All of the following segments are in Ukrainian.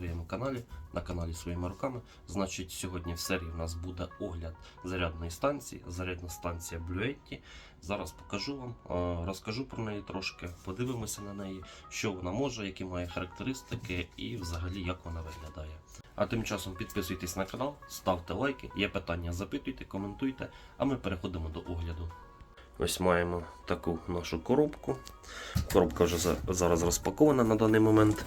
своєму каналі, на каналі своїми руками. Значить, сьогодні в серії в нас буде огляд зарядної станції, зарядна станція Bluetti. Зараз покажу вам, е, розкажу про неї трошки, подивимося на неї, що вона може, які має характеристики і взагалі як вона виглядає. А тим часом підписуйтесь на канал, ставте лайки, є питання, запитуйте, коментуйте, а ми переходимо до огляду. Ось маємо таку нашу коробку. Коробка вже зараз розпакована на даний момент.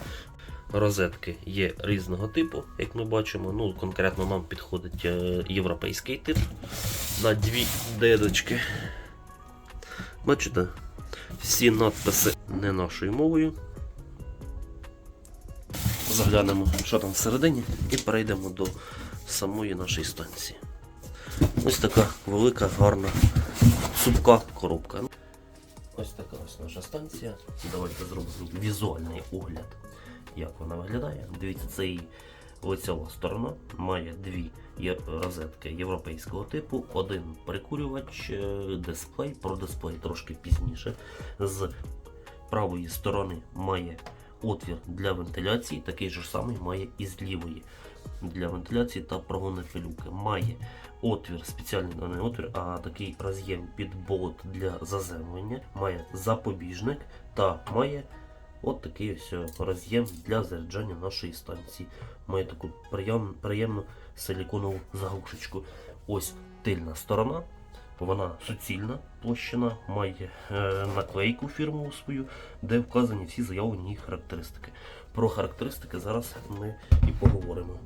Розетки є різного типу, як ми бачимо. Ну, конкретно нам підходить е, європейський тип на дві дедочки. Бачите, всі надписи не нашою мовою. Заглянемо, що там всередині, і перейдемо до самої нашої станції. Ось така велика, гарна, супка коробка. Ось така ось наша станція. Давайте зробимо візуальний огляд, як вона виглядає. Дивіться, це її лицева сторона має дві розетки європейського типу, один прикурювач, е, дисплей, про дисплей трошки пізніше. З правої сторони має отвір для вентиляції, такий же самий має і з лівої для вентиляції та прогони пилюки. Має отвір, спеціальний не отвір, а такий роз'єм під болт для заземлення, має запобіжник та має от такий ось роз'єм для заряджання нашої станції. Має таку приєм, приємну силіконову заглушечку. Ось тильна сторона. Вона суцільна площина, має е, наклейку фірмову свою, де вказані всі заявлені характеристики. Про характеристики зараз ми і поговоримо.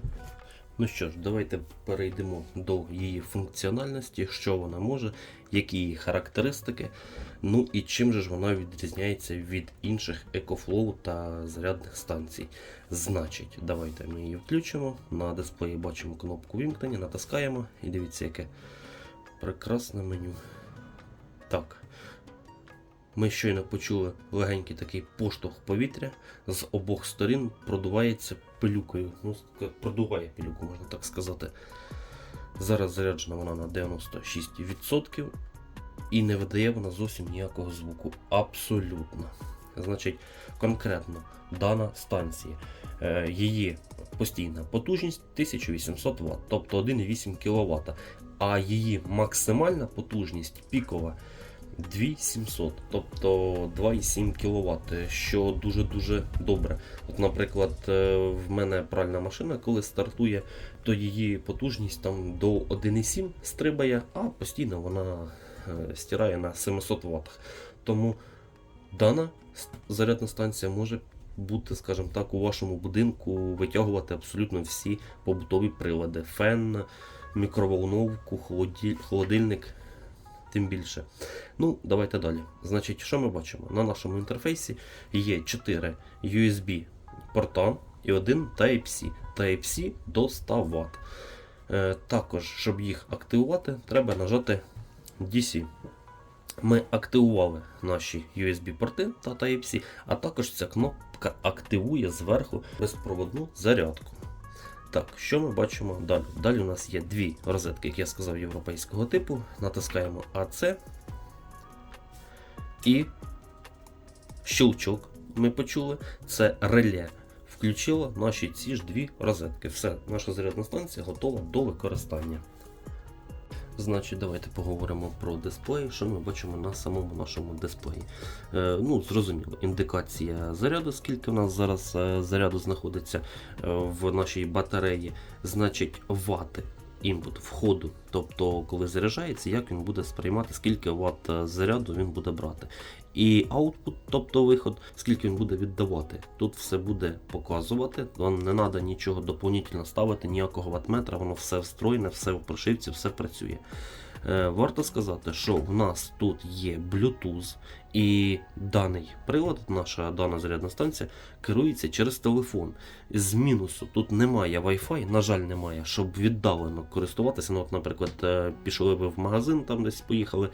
Ну що ж, давайте перейдемо до її функціональності, що вона може, які її характеристики, ну і чим же ж вона відрізняється від інших EcoFlow та зарядних станцій. Значить, давайте ми її включимо. На дисплеї бачимо кнопку вімкнення, натискаємо і дивіться, яке прекрасне меню. Так. Ми щойно почули легенький такий поштовх повітря. З обох сторін продувається пилюкою. Ну, продуває пилюку, можна так сказати. Зараз заряджена вона на 96% і не видає вона зовсім ніякого звуку. Абсолютно. Значить, конкретно дана станція. е, Її постійна потужність 1800 Вт, тобто 1,8 кВт. А її максимальна потужність пікова 2700, тобто 2,7 кВт, що дуже-дуже добре. От, наприклад, е, в мене пральна машина, коли стартує, то її потужність там до 1,7 стрибає, а постійно вона е, стирає на 700 Вт. Тому дана зарядна станція може бути, скажімо так, у вашому будинку витягувати абсолютно всі побутові прилади: фен, мікроволновку, холодильник. Тим більше. Ну, давайте далі. Значить, що ми бачимо? На нашому інтерфейсі є 4 USB порта і один Type-C. Type-C до 100 Вт. Е, також, щоб їх активувати, треба нажати DC. Ми активували наші USB-порти та Type-C, а також ця кнопка активує зверху безпроводну зарядку. Так, що ми бачимо далі? Далі у нас є дві розетки, як я сказав, європейського типу. Натискаємо AC і щелчок ми почули. Це реле. Включило наші ці ж дві розетки. Все, наша зарядна станція готова до використання. Значить, давайте поговоримо про дисплей, що ми бачимо на самому нашому дисплеї. Е, ну, зрозуміло, індикація заряду, скільки в нас зараз е, заряду знаходиться е, в нашій батареї, значить вати імпут входу, тобто коли заряджається, як він буде сприймати, скільки ват е, заряду він буде брати. І output, тобто виход, скільки він буде віддавати. Тут все буде показувати, вам не треба нічого доповнительно ставити, ніякого ватметра, воно все встроєне, все в прошивці, все працює. Е, Варто сказати, що в нас тут є Bluetooth, і даний прилад, наша дана зарядна станція, керується через телефон. З мінусу тут немає Wi-Fi, на жаль, немає, щоб віддалено користуватися. Ну, от, наприклад, е, пішли ви в магазин, там десь поїхали,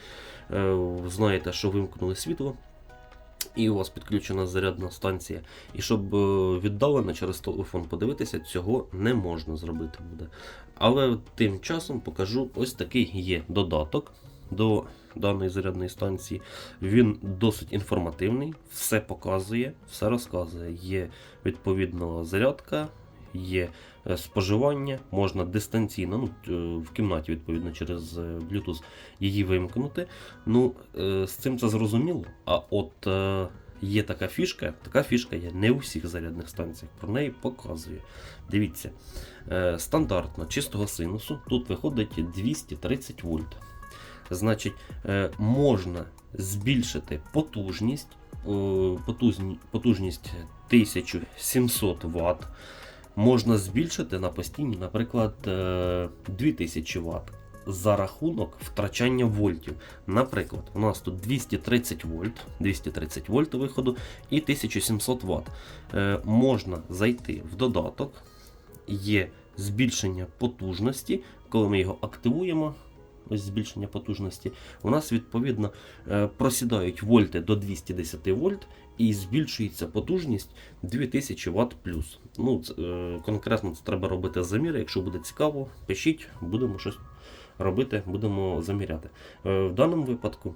е, знаєте, що вимкнули світло. І у вас підключена зарядна станція. І щоб е, віддалено через телефон подивитися, цього не можна зробити буде. Але тим часом покажу ось такий є додаток до даної зарядної станції. Він досить інформативний, все показує, все розказує. Є відповідна зарядка, є е, споживання, можна дистанційно, ну, е, в кімнаті, відповідно, через е, Bluetooth її вимкнути. Ну, з цим це зрозуміло. А от є така фішка, така фішка є не у всіх зарядних станціях. Про неї показую. Дивіться, стандартно чистого синусу тут виходить 230 вольт. Значить, можна збільшити потужність, потужність 1700 Вт. Можна збільшити на постійні, наприклад, е, 2000 Вт за рахунок втрачання вольтів. Наприклад, у нас тут 230 вольт, 230 вольт виходу і 1700 Вт. Е, можна зайти в додаток, є збільшення потужності. Коли ми його активуємо, ось збільшення потужності, у нас відповідно е, просідають вольти до 210 вольт і збільшується потужність 2000 Вт плюс. Ну, е, конкретно це треба робити заміри. Якщо буде цікаво, пишіть, будемо щось робити, будемо заміряти. Е, В даному випадку.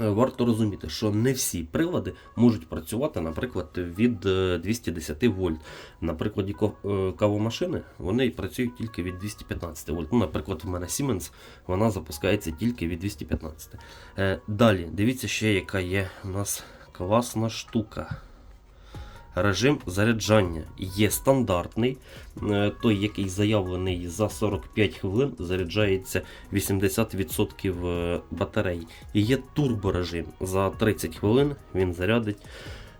Е, Варто розуміти, що не всі прилади можуть працювати, наприклад, від е, 210 вольт. На прикладі е, кавомашини вони працюють тільки від 215 вольт. Ну, наприклад, в мене Siemens вона запускається тільки від 215. Е, Далі, дивіться ще, яка є у нас класна штука. Режим заряджання є стандартний, е, той, який заявлений за 45 хвилин, заряджається 80% е, батарей. І є турборежим. За 30 хвилин він зарядить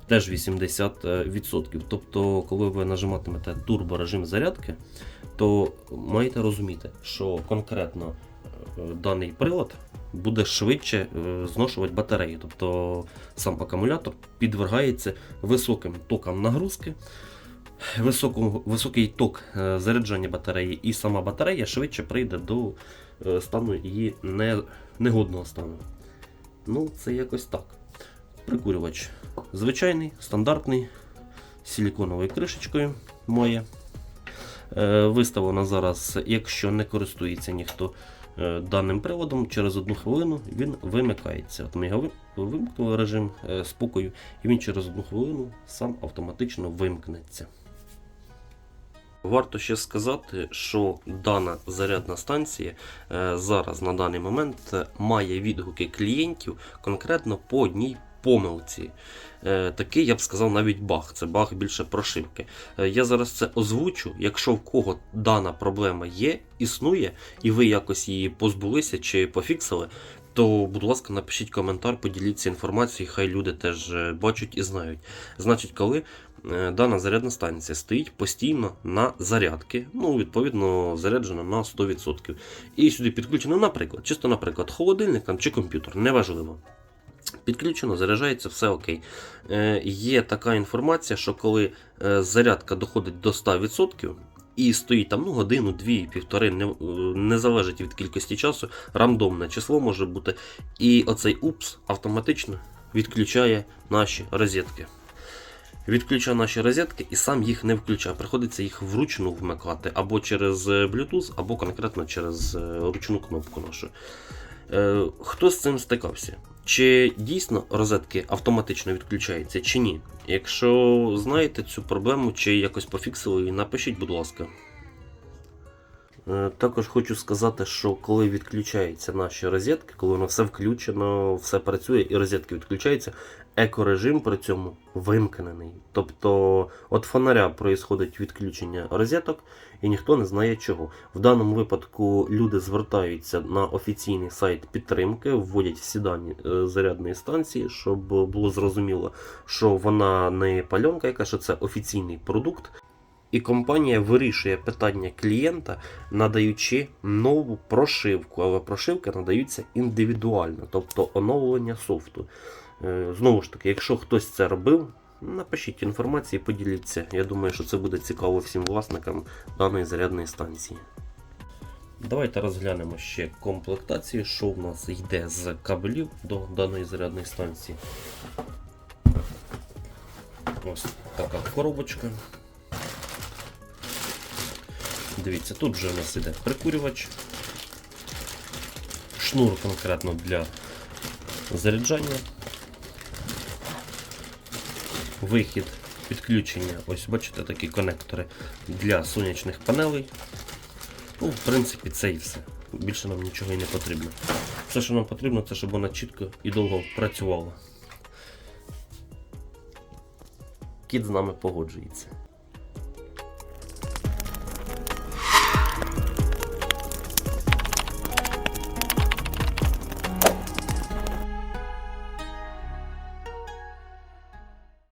теж 80%. Тобто, коли ви нажиматимете турборежим зарядки, то маєте розуміти, що конкретно е, даний прилад буде швидше е, зношувати батареї. Тобто сам акумулятор підвергається високим токам нагрузки, високому, високий ток е, заряджання батареї, і сама батарея швидше прийде до е, стану її не, негодного стану. Ну, це якось так. Прикурювач звичайний, стандартний, з силіконовою кришечкою має. Виставлено зараз, якщо не користується ніхто даним приладом, через одну хвилину він вимикається. От ми його вимкнули режим е, спокою, і він через одну хвилину сам автоматично вимкнеться. Варто ще сказати, що дана зарядна станція е, зараз на даний момент е, має відгуки клієнтів конкретно по одній помилці. Е, Такий, я б сказав, навіть баг. Це баг більше прошивки. Е, Я зараз це озвучу. Якщо в кого дана проблема є, існує, і ви якось її позбулися чи пофіксили, то, будь ласка, напишіть коментар, поділіться інформацією, хай люди теж е, бачать і знають. Значить, коли дана зарядна станція стоїть постійно на зарядки, ну, відповідно, заряджена на 100%. І сюди підключено, наприклад, чисто, наприклад, холодильник чи комп'ютер, неважливо. Підключено, заряджається, все окей. Е, є така інформація, що коли е, зарядка доходить до 100%, і стоїть там ну, годину, дві, півтори, не, е, не залежить від кількості часу, рандомне число може бути. І оцей упс автоматично відключає наші розетки. Відключає наші розетки і сам їх не включає. Приходиться їх вручну вмикати або через е, Bluetooth, або конкретно через ручну кнопку нашу. Хто з цим стикався? Чи дійсно розетки автоматично відключаються, чи ні? Якщо знаєте цю проблему, чи якось пофіксили напишіть, будь ласка. Е, Також хочу сказати, що коли відключаються наші розетки, коли воно все включено, все працює і розетки відключаються, екорежим при цьому вимкнений. Тобто від фонаря проїсходить відключення розеток, і ніхто не знає чого. В даному випадку люди звертаються на офіційний сайт підтримки, вводять всі дані е, зарядної станції, щоб було зрозуміло, що вона не пальонка, яка що це офіційний продукт. І компанія вирішує питання клієнта, надаючи нову прошивку, але прошивки надаються індивідуально, тобто оновлення софту. Е, Знову ж таки, якщо хтось це робив, напишіть інформацію, поділіться. Я думаю, що це буде цікаво всім власникам даної зарядної станції. Давайте розглянемо ще комплектацію, що в нас йде з кабелів до даної зарядної станції. Ось така коробочка. Дивіться, тут вже у нас іде прикурювач, шнур конкретно для заряджання. Вихід підключення, ось бачите такі конектори для сонячних панелей. Ну, в принципі, це і все. Більше нам нічого і не потрібно. Все, що нам потрібно, це щоб вона чітко і довго працювала. Кіт з нами погоджується.